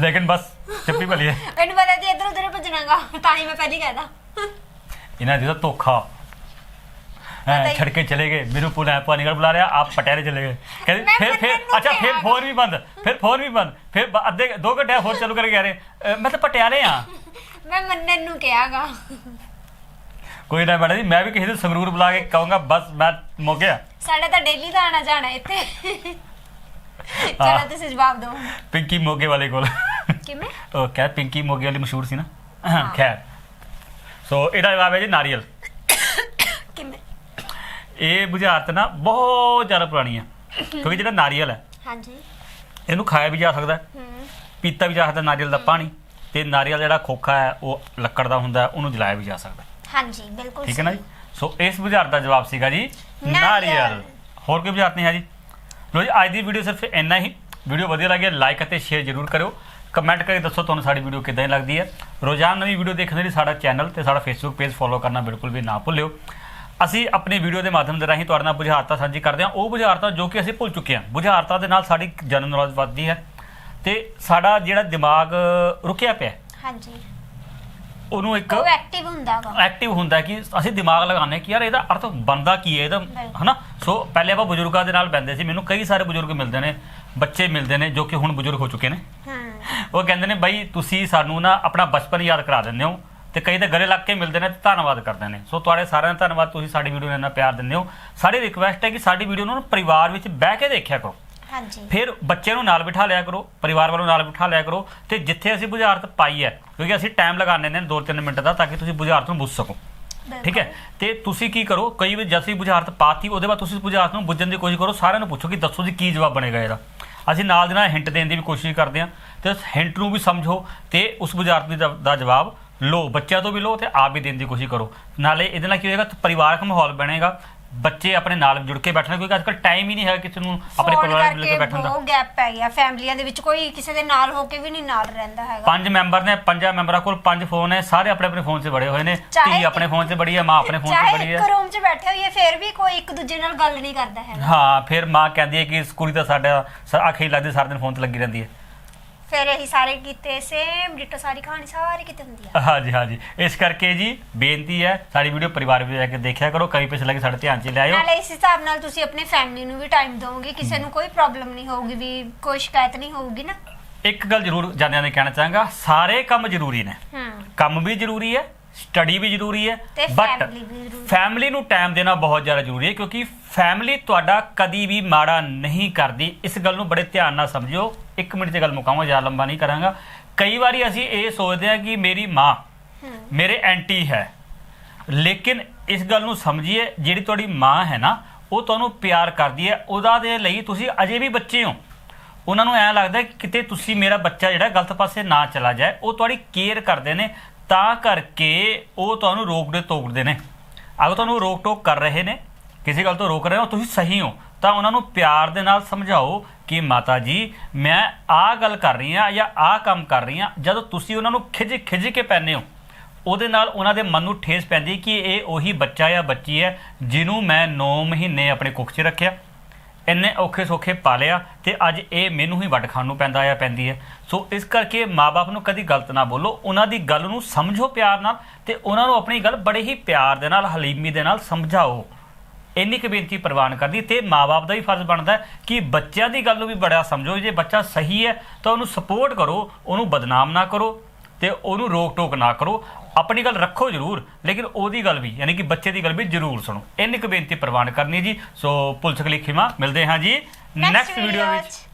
ਲੇਕਿਨ ਬਸ ਚੱਪੀ ਭਲੀ ਹੈ ਮੈਨੂੰ ਪਤਾ ਸੀ ਇੱਧਰ ਉੱਧਰ ਭੱਜਣਾਗਾ ਤਾਂ ਹੀ ਮੈਂ ਪਹਿਲੀ ਕਹਿਦਾ ਇਹਨਾਂ ਦੀ ਤਾਂ ਧੋਖਾ। ਪਤਾ ਐ ਹੀ- ਛੱਡ ਕੇ ਚਲੇ ਗਏ। ਮੈਨੂੰ ਪੁਲਿਸ ਪਾਨੀਗੜ ਬੁਲਾ ਰਿਹਾ ਆਪ ਪਟਿਆਲੇ ਚਲੇ ਗਏ। ਕਹਿੰਦੇ ਮੈਂ ਫਿਰ ਫਿਰ ਮੰਨਣ ਨੂੰ ਅੱਛਾ ਫਿਰ ਕਿਹਾ ਫੋਨ ਵੀ ਬੰਦ ਫਿਰ ਫੋਨ ਵੀ ਬੰਦ। ਫਿਰ ਬ- ਅੱਧੇ ਦੋ ਘੰਟੇ ਹੋਰ ਚਾਲੂ ਕਰਕੇ ਕਹਿ ਰਹੇ। ਅ, ਮੈਂ ਤਾਂ ਪਟਿਆਲੇ ਆ। ਮੈਂ ਮੰਨਣ ਨੂੰ ਕਿਹਾਗਾ। ਕੋਈ ਨਾ ਮੈਡਮ ਜੀ ਮੈਂ ਵੀ ਕਿਸੇ ਨੂੰ ਸੰਗਰੂਰ ਬੁਲਾ ਕੇ ਕਹੂੰਗਾ ਬਸ ਮੈਂ ਮੁੱਕ ਗਿਆ। ਸਾਡਾ ਤਾਂ ਡੇਲੀ ਦਾ ਆਣਾ ਜਾਣਾ ਇੱਥੇ। ਚਲੋ ਤੁਸੀਂ ਜਵਾਬ ਦਿਓ। ਪਿੰਕੀ ਮੋਗੇ ਵਾਲੇ ਕੋਲ। ਕਿਵੇਂ? ਉਹ ਕਹਿ ਪਿੰਕੀ ਮੋਗੇ ਵਾਲੀ ਮਸ਼ਹੂਰ ਸੀ ਨਾ। ਖੈਰ। ਸੋ ਇਹਦਾ ਜਵਾਬ ਹੈ ਜੀ ਨਾਰੀਅਲ। ਇਹ ਬੁਝਾਰਤ ਨਾ ਬਹੁਤ ਜ਼ਿਆਦਾ ਪੁਰਾਣੀ ਆ। ਕਿਉਂਕਿ ਜਿਹੜਾ ਨਾਰੀਅਲ ਹੈ ਹਾਂਜੀ। ਇਹਨੂੰ ਖਾਇਆ ਵੀ ਜਾ ਸਕਦਾ ਹੈ, ਹੂੰ। ਪੀਤਾ ਵੀ ਜਾ ਸਕਦਾ ਨਾਰੀਅਲ ਦਾ ਪਾਣੀ ਤੇ ਨਾਰੀਅਲ ਜਿਹੜਾ ਖੋਖਾ ਹੈ ਉਹ ਲੱਕੜ ਦਾ ਹੁੰਦਾ ਹੈ, ਉਹਨੂੰ ਜਲਾਇਆ ਵੀ ਜਾ ਸਕਦਾ ਹੈ। ਹਾਂਜੀ ਬਿਲਕੁਲ ਠੀਕ ਹੈ ਨਾ ਜੀ? ਸੋ ਇਸ ਬੁਝਾਰਤ ਦਾ ਜਵਾਬ ਸੀਗਾ ਜੀ ਨਾਰੀਅਲ। ਨਾਰੀਅਲ। ਹੋਰ ਕੋਈ ਬੁਝਾਰਤ ਨਹੀਂ ਹੈ ਜੀ? ਲੋ ਜੀ ਅੱਜ ਦੀ ਵੀਡੀਓ ਸਿਰਫ ਇੰਨਾ ਹੀ। ਵੀਡੀਓ ਵਧੀਆ ਲੱਗੇ ਲਾਈਕ ਅਤੇ ਸ਼ੇਅਰ ਜ਼ਰੂਰ ਕਰਿਓ। ਕਮੈਂਟ ਕਰਕੇ ਦੱਸੋ ਤੁਹਾਨੂੰ ਸਾਡੀ ਵੀਡੀਓ ਕਿੱਦਾਂ ਲੱਗਦੀ ਹੈ। ਰੋਜ਼ਾਨਾ ਨਵੀਂ ਵੀਡੀਓ ਦੇਖਣ ਲਈ ਸਾਡਾ ਚੈਨਲ ਤੇ ਸਾਡਾ ਫੇਸਬੁੱਕ ਪੇਜ ਫੋਲੋ ਕਰਨਾ ਬਿਲਕੁਲ ਵੀ ਨਾ ਭੁੱਲਿਓ। ਅਸੀਂ ਆਪਣੀ ਵੀਡੀਓ ਦੇ ਮਾਧਿਅਮ ਦੇ ਰਾਹੀਂ ਤੁਹਾਡੇ ਨਾਲ ਬੁਝਾਰਤਾਂ ਸਾਂਝੀ ਕਰਦੇ ਹਾਂ। ਉਹ ਬੁਝਾਰਤਾਂ ਜੋ ਕਿ ਅਸੀਂ ਭੁੱਲ ਚੁੱਕੇ ਹਾਂ। ਬੁਝਾਰਤਾਂ ਦੇ ਨਾਲ ਸਾਡੀ ਜਨਰਲ ਨੌਲੇਜ ਵੱਧਦੀ ਹੈ ਤੇ ਸਾਡਾ ਜਿਹੜਾ ਦਿਮਾਗ ਰੁਕਿਆ ਪਿਆ ਹਾਂਜੀ। ਉਹਨੂੰ ਇੱਕ ਉਹ ਐਕਟਿਵ ਹੁੰਦਾਗਾ ਐਕਟਿਵ ਹੁੰਦਾ ਕਿ ਅਸੀਂ ਦਿਮਾਗ ਲਗਾਉਂਦੇ ਕਿ ਯਾਰ ਇਹਦਾ ਅਰਥ ਬੰਦਾ ਕੀ ਹੈ? ਇਹਦਾ ਬਿਲਕੁਲ। ਹਨਾ? ਸੋ ਪਹਿਲੇ ਆਪਾਂ ਬਜ਼ੁਰਗਾਂ ਦੇ ਨਾਲ ਬੈੰਦੇ ਸੀ। ਮੈਨੂੰ ਕਈ ਸਾਰੇ ਬਜ਼ੁਰਗ ਮਿਲਦੇ ਨੇ ਬੱਚੇ ਮਿਲਦੇ ਨੇ ਜੋ ਕਿ ਹੁਣ ਬਜ਼ੁਰਗ ਹੋ ਚੁੱਕੇ ਨੇ। ਹਾਂ। ਉਹ ਕਹਿੰਦੇ ਨੇ ਬਾਈ ਤੁਸੀਂ ਸਾਨੂੰ ਨਾ ਆਪਣਾ ਬਚਪਨ ਯਾਦ ਕਰਾ ਦਿੰਦੇ ਹੋ। ਤੇ ਕਈ ਤਾਂ ਗਲੇ ਲੱਗ ਕੇ ਮਿਲਦੇ ਨੇ ਤੇ ਧੰਨਵਾਦ ਕਰਦੇ ਨੇ। ਸੋ ਤੁਹਾਡੇ ਸਾਰਿਆਂ ਦਾ ਧੰਨਵਾਦ ਤੁਸੀਂ ਸਾਡੀ ਵੀਡੀਓ ਨੂੰ ਇੰਨਾ ਪਿਆਰ ਦਿੰਦੇ ਹੋ। ਸਾਡੀ ਰਿਕੁਐਸਟ ਹੈ ਕਿ ਸਾਡੀ ਵੀਡੀਓ ਨੂੰ ਪਰਿਵਾਰ ਵਿੱਚ ਬਹਿ ਕੇ ਦੇਖਿਆ ਕਰੋ। ਹਾਂਜੀ। ਫਿਰ ਬੱਚੇ ਨੂੰ ਨਾਲ ਬਿਠਾ ਲਿਆ ਕਰੋ ਪਰਿਵਾਰ ਵਾਲੋਂ ਨਾਲ ਬਿਠਾ ਲਿਆ ਕਰੋ ਤੇ ਜਿੱਥੇ ਅਸੀਂ ਬੁਝਾਰਤ ਪਾਈ ਹੈ ਕਿਉਂਕਿ ਅਸੀਂ ਟਾਈਮ ਲਗਾਉਂਦੇ ਨੇ 2-3 ਮਿੰਟ ਦਾ ਤਾਂ ਕਿ ਤੁਸੀਂ ਬੁਝਾਰਤ ਨੂੰ ਬੁੱਝ ਸਕੋ। ਠੀਕ ਹੈ? ਤੇ ਤੁਸੀਂ ਕੀ ਕਰੋ ਕਈ ਵਾਰ ਜਦ ਅਸੀਂ ਬੁਝਾਰਤ ਪਾਤੀ ਉਹਦੇ ਬਾਅਦ ਤੁਸੀਂ ਬੁਝਾਰਤ ਨੂੰ ਬੁੱਝਣ ਦੀ ਕੋਸ਼ਿਸ਼ ਕਰੋ ਸਾਰਿਆਂ ਨੂੰ ਪੁੱਛੋ ਕਿ ਦੱਸੋ ਜੀ ਕੀ ਜਵਾਬ ਬਣੇਗਾ ਇਹਦਾ। ਅਸੀਂ ਨਾਲ ਦੀ ਨਾਲ ਹਿੰਟ ਦੇਣ ਦੀ ਵੀ ਕੋਸ਼ਿਸ਼ ਕਰਦੇ ਹਾਂ ਤੇ ਉਸ ਹਿੰਟ ਨੂੰ ਵੀ ਸਮਝੋ ਤੇ ਉਸ ਬੁਝਾਰਤ ਦਾ ਜਵਾਬ ਲਓ ਬੱਚਿਆਂ ਤੋਂ ਵੀ ਲਓ ਤੇ ਆਪ ਵੀ ਦੇਣ ਦੀ ਕੋਸ਼ਿਸ਼ ਕਰੋ। ਨਾਲੇ ਇਹਦੇ ਨਾਲ ਕੀ ਹੋਏਗਾ ਪਰਿਵਾਰਕ ਮਾਹੌਲ ਬਣੇਗਾ। ਬੱਚੇ ਆਪਣੇ ਨਾਲ ਜੁੜ ਕੇ ਬੈਠਣ ਕਿਉਂਕਿ ਅੱਜ ਕੱਲ੍ਹ ਟਾਈਮ ਹੀ ਨਹੀਂ ਹੈ ਕਿਸੇ ਨੂੰ ਆਪਣੇ ਪਰਿਵਾਰ ਨਾਲ ਲੈ ਕੇ ਬੈਠਣ ਦਾ। ਬਹੁਤ ਗੈਪ ਪੈ ਗਿਆ। ਫੈਮਲੀਆਂ ਦੇ ਵਿੱਚ ਕੋਈ ਕਿਸੇ ਦੇ ਨਾਲ ਹੋ ਕੇ ਵੀ ਨਹੀਂ ਨਾਲ ਰਹਿੰਦਾ ਹੈਗਾ। ਪੰਜ ਮੈਂਬਰ ਨੇ ਪੰਜਾਂ ਮੈਂਬਰਾਂ ਕੋਲ ਪੰਜ ਫੋਨ ਹੈ ਸਾਰੇ ਆਪਣੇ ਆਪਣੇ ਫੋਨ 'ਚ ਬੜੇ ਹੋਏ ਨੇ। ਚਾਹੇ ਧੀ ਆਪਣੇ ਫੋਨ 'ਚ ਬੜੀ ਹੈ ਮਾਂ ਆਪਣੇ ਫੋਨ 'ਚ ਚਾਹੇ ਬੜੀ ਇੱਕ ਹੈ। ਰੂਮ 'ਚ ਬੈਠੇ ਹੋਈਏ ਫਿਰ ਵੀ ਕੋਈ ਇੱਕ ਦੂਜੇ ਨਾਲ ਗੱਲ ਨਹੀਂ ਕਰਦਾ ਹੈਗਾ। ਹਾਂ ਫਿਰ ਮਾਂ ਕਹਿੰਦੀ ਹੈ ਕਿ ਸਕੂਲੀ ਤਾਂ ਸਾਡਾ ਸ- ਅੱਖ ਹੀ ਲੱਗਦੀ ਸਾਰਾ ਦਿਨ ਫੋਨ ਤੇ ਲੱਗੀ ਰਹਿੰਦੀ ਹੈ। ਫਿਰ ਇਹੀ ਸਾਰੇ ਕੀਤੇ ਸੇਮ ਡਿਟੋ ਸਾਰੀ ਕਹਾਣੀ ਸਾਰੀ ਕਿਤੇ ਹੁੰਦੀ ਆ। ਹਾਂਜੀ ਹਾਂਜੀ। ਇਸ ਕਰਕੇ ਜੀ ਬੇਨਤੀ ਹੈ ਸਾਡੀ ਵੀਡੀਓ ਪਰਿਵਾਰ ਵਿੱਚ ਜਾ ਕੇ ਦੇਖਿਆ ਕਰੋ ਕਈ ਪਿਛਲੇ ਲੱਗੇ ਸਾਡੇ ਧਿਆਨ 'ਚ ਲਿਆਇਓ ਨਾਲੇ ਇਸ ਹਿਸਾਬ ਨਾਲ ਤੁਸੀਂ ਆਪਣੀ ਫੈਮਿਲੀ ਨੂੰ ਵੀ ਟਾਈਮ ਦਿਓਗੇ ਕਿਸੇ ਨੂੰ ਕੋਈ ਪ੍ਰੋਬਲਮ ਨਹੀਂ ਹੋਊਗੀ ਵੀ ਕੋਈ ਸ਼ਿਕਾਇਤ ਨਹੀਂ ਹੋਊਗੀ ਨਾ। ਇੱਕ ਗੱਲ ਜ਼ਰੂਰ ਜਾਣਿਆਂ ਨੇ ਕਹਿਣਾ ਚਾਹਾਂਗਾ ਸਾਰੇ ਕੰਮ ਜ਼ਰੂਰੀ ਨੇ। ਹੂੰ। ਕੰਮ ਵੀ ਜ਼ਰੂਰੀ ਹੈ ਸਟੱਡੀ ਵੀ ਜ਼ਰੂਰੀ ਹੈ ਤੇ ਬਟ family ਵੀ ਜ਼ਰੂਰੀ ਹੈ। ਫੈਮਿਲੀ ਨੂੰ ਟਾਈਮ ਦੇਣਾ ਬਹੁਤ ਜ਼ਿਆਦਾ ਜ਼ਰੂਰੀ ਹੈ ਕਿਉਂਕਿ ਫੈਮਿਲੀ ਤੁਹਾਡਾ ਕਦੀ ਵੀ ਮਾੜਾ ਨਹੀਂ ਕਰਦੀ। ਇਸ ਗੱਲ ਨੂੰ ਬੜੇ ਧਿਆਨ ਨਾਲ ਸਮਝਿਓ। ਇੱਕ ਮਿੰਟ 'ਚ ਗੱਲ ਮੁਕਾਵਾਂ ਜ਼ਿਆਦਾ ਲੰਬਾ ਨਹੀਂ ਕਰਾਂਗਾ। ਕਈ ਵਾਰੀ ਅਸੀਂ ਇਹ ਸੋਚਦੇ ਹਾਂ ਕਿ ਮੇਰੀ ਮਾਂ ਮੇਰੇ ਐਂਟੀ ਹੈ। ਲੇਕਿਨ ਇਸ ਗੱਲ ਨੂੰ ਸਮਝੀਏ ਜਿਹੜੀ ਤੁਹਾਡੀ ਮਾਂ ਹੈ ਨਾ ਉਹ ਤੁਹਾਨੂੰ ਪਿਆਰ ਕਰਦੀ ਹੈ। ਉਹਦਾ ਦੇ ਲਈ ਤੁਸੀਂ ਅਜੇ ਵੀ ਬੱਚੇ ਹੋ। ਉਹਨਾਂ ਨੂੰ ਐਂ ਲੱਗਦਾ ਕਿ ਕਿਤੇ ਤੁਸੀਂ ਮੇਰਾ ਬੱਚਾ ਜਿਹੜਾ ਗਲਤ ਪਾਸੇ ਨਾ ਚਲਾ ਜਾਏ ਉਹ ਤੁਹਾਡੀ ਕੇਅਰ ਕਰਦੇ ਨੇ। ਤਾਂ ਕਰਕੇ ਉਹ ਤੁਹਾਨੂੰ ਰੋਕਦੇ ਟੋਕਦੇ ਨੇ। ਅਗਰ ਤੁਹਾਨੂੰ ਰੋਕ ਟੋਕ ਕਰ ਰਹੇ ਨੇ, ਕਿਸੇ ਗੱਲ ਤੋਂ ਰੋਕ ਰਹੇ ਹੋ, ਤੁਸੀਂ ਸਹੀ ਹੋ, ਤਾਂ ਉਹਨਾਂ ਨੂੰ ਪਿਆਰ ਦੇ ਨਾਲ ਸਮਝਾਓ ਕਿ ਮਾਤਾ ਜੀ, ਮੈਂ ਆਹ ਗੱਲ ਕਰ ਰਹੀ ਹਾਂ ਜਾਂ ਆਹ ਕੰਮ ਕਰ ਰਹੀ ਹਾਂ, ਜਦੋਂ ਤੁਸੀਂ ਉਹਨਾਂ ਨੂੰ ਖਿੱਚ ਖਿੱਚ ਕੇ ਪੈਂਦੇ ਹੋ। ਉਹਦੇ ਨਾਲ ਉਹਨਾਂ ਦੇ ਮਨ ਨੂੰ ਠੇਸ ਪੈਂਦੀ ਕਿ ਇਹ ਉਹੀ ਬੱਚਾ ਜਾਂ ਬੱਚੀ ਹੈ, ਜਿਹਨੂੰ ਮੈਂ 9 ਮਹੀਨੇ ਆਪਣੇ ਕੁੱਖ 'ਚ ਰੱਖਿਆ। ਇੰਨੇ ਔਖੇ ਸੌਖੇ ਪਾਲਿਆ ਤੇ ਅੱਜ ਇਹ ਮੈਨੂੰ ਹੀ ਵੱਟ ਖਾਣ ਨੂੰ ਪੈਂਦਾ ਆ, ਪੈਂਦੀ ਹੈ। ਸੋ ਇਸ ਕਰਕੇ ਮਾਪੇ ਨੂੰ ਕਦੀ ਗਲਤ ਨਾ ਬੋਲੋ, ਉਹਨਾਂ ਦੀ ਗੱਲ ਨੂੰ ਸਮਝੋ ਪਿਆਰ ਨਾਲ ਤੇ ਉਹਨਾਂ ਨੂੰ ਆਪਣੀ ਗੱਲ ਬੜੇ ਹੀ ਪਿਆਰ ਦੇ ਨਾਲ, ਹਲੀਮੀ ਦੇ ਨਾਲ ਸਮਝਾਓ। ਇੰਨੀ ਕੁ ਬੇਨਤੀ ਪ੍ਰਵਾਨ ਕਰਦੀ ਤੇ ਮਾਪੇ ਦਾ ਵੀ ਫਰਜ਼ ਬਣਦਾ ਕਿ ਬੱਚਿਆਂ ਦੀ ਗੱਲ ਨੂੰ ਵੀ ਬੜਾ ਸਮਝੋ। ਜੇ ਬੱਚਾ ਸਹੀ ਹੈ ਤਾਂ ਉਹਨੂੰ ਸਪੋਰਟ ਕਰੋ, ਉਹਨੂੰ ਬਦਨਾਮ ਨਾ ਕਰੋ। ਤੇ ਉਹਨੂੰ ਰੋਕ ਟੋਕ ਨਾ ਕਰੋ। ਆਪਣੀ ਗੱਲ ਰੱਖੋ ਜ਼ਰੂਰ ਲੇਕਿਨ ਉਹਦੀ ਗੱਲ ਵੀ ਯਾਨੀ ਕਿ ਬੱਚੇ ਦੀ ਗੱਲ ਵੀ ਜ਼ਰੂਰ ਸੁਣੋ। ਇੰਨੀ ਕੁ ਬੇਨਤੀ ਪ੍ਰਵਾਨ ਕਰਨੀ ਜੀ। ਸੋ ਪੁਲਿਸ ਖਲੀਖੀਮਾ ਮਿਲਦੇ ਹਾਂ ਜੀ। ਨੈਕਸਟ ਵੀਡੀਓ ਵਿੱਚ।